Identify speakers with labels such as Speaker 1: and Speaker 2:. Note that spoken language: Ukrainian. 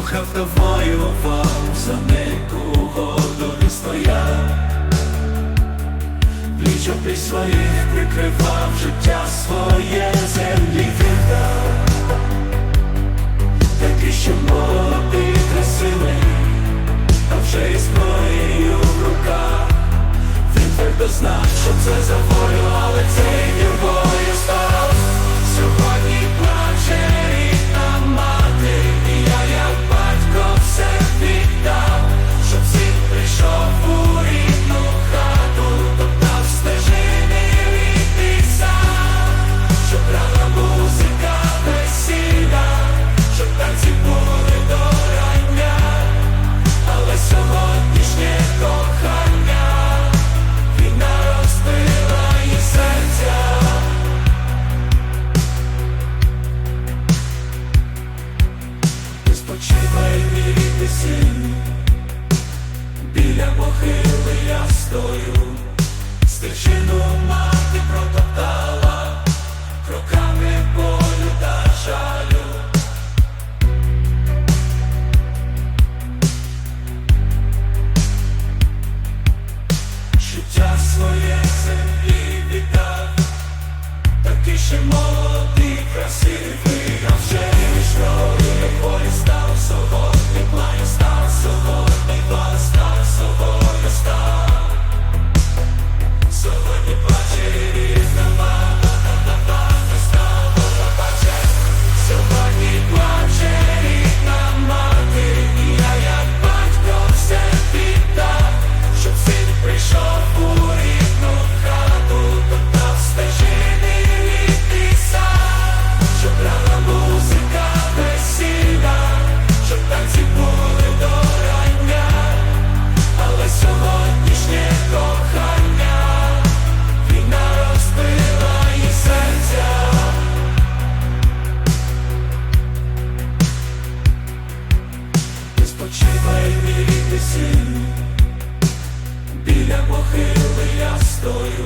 Speaker 1: кохав та вам за некого долю стояв, пліч при своїх прикривав життя своє землі віддав, такий, ще молодий, красивий, а вже із зброєю в руках, він твердо знав, що це за волю, але це. весі, біля похили я стою, стичину маю. ти плачеш на Біля похили я стою.